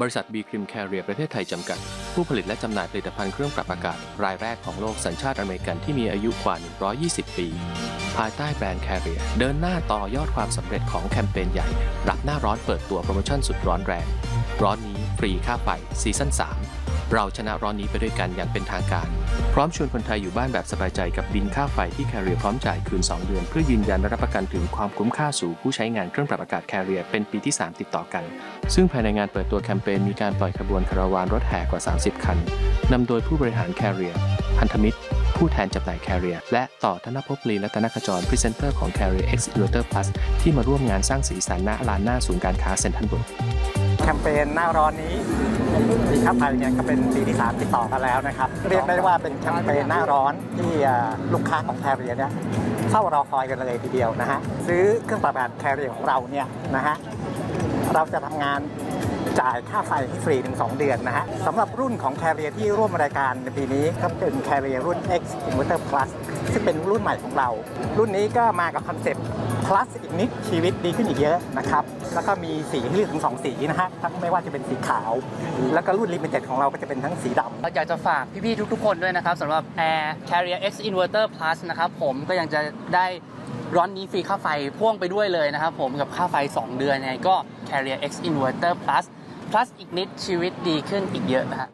บริษัทบีครีมแคเรียประเทศไทยจำกัด ผู้ผลิตและจำหน่ายผลิตภัณฑ์เครื่องปรับอากาศ รายแรกของโลกสัญชาติอเมริกันที่มีอายุกว่า 120 ปี ภายใต้แบรนด์ Carrier เดินหน้าต่อยอดความสำเร็จของแคมเปญใหญ่ รับหน้าร้อนเปิดตัวโปรโมชั่นสุดร้อนแรง ร้อนนี้ฟรีค่าไฟซีซั่น3 เราชนะร้อนนี้ไปด้วยกันอย่างเป็นทางการ พร้อมชวนคนไทยอยู่บ้านแบบสบายใจกับบินค่าไฟที่ Carrier พร้อมจ่ายคืน 2 เดือน เพื่อยืนยันและรับประกันถึงความคุ้มค่าสู่ผู้ใช้งานเครื่องปรับอากาศ Carrier เป็นปีที่ 3 ติดต่อกัน ซึ่งภายในงานเปิดตัวแคมเปญมีการปล่อยขบวนคาราวานรถแห่กว่า 30 คันนำโดยผู้บริหาร Carrier พันธมิตร ผู้แทนจำหน่าย Carrier และต่อธนภพลีและธนขจรพรีเซนเตอร์ของ Carrier X Inverter Plus ที่มาร่วมงานสร้างสีสันณลานหน้าศูนย์การค้าเซ็นทรัลเวิลด์ แคมเปญหน้าร้อนนี้มีค่าไฟเนี่ยก็เป็นปีที่ 3 ติดต่อกันแล้วนะครับ เรียกได้ว่าเป็นแคมเปญหน้าร้อนที่ลูกค้าของแคริเอเนี่ยเฝ้ารอคอยกันเลยทีเดียวนะฮะซื้อเครื่องปรับอากาศแคริเอของเราเนี่ยนะฮะเราจะทำงานจ่ายค่าไฟฟรีถึง2เดือนนะฮะสำหรับรุ่นของ Carrier ที่ร่วมรายการในปีนี้ก็เป็น Carrier รุ่น X Inverter Plus ซึ่งเป็นรุ่นใหม่ของเรา รุ่นนี้ก็มากับคอนเซ็ปต์ plus อีกนิดชีวิตดีขึ้นอีกเยอะนะครับแล้วก็มีสีให้เลือกถึง2สีนะฮะทั้งไม่ว่าจะเป็นสีขาว แล้วก็รุ่น Limited ของเราก็จะเป็นทั้งสีดำอยากจะฝากพี่ๆทุกๆคนด้วยนะครับสำหรับ Air Carrier X Inverter Plus นะครับผมก็ยังจะได้ร้อนนี้ฟรีค่าไฟพ่วงไปด้วยเลยนะครับผมกับค่าไฟ 2 เดือนไงก็ Carrier X Inverter Plus plus อีกนิดชีวิตดีขึ้นอีกเยอะนะฮะ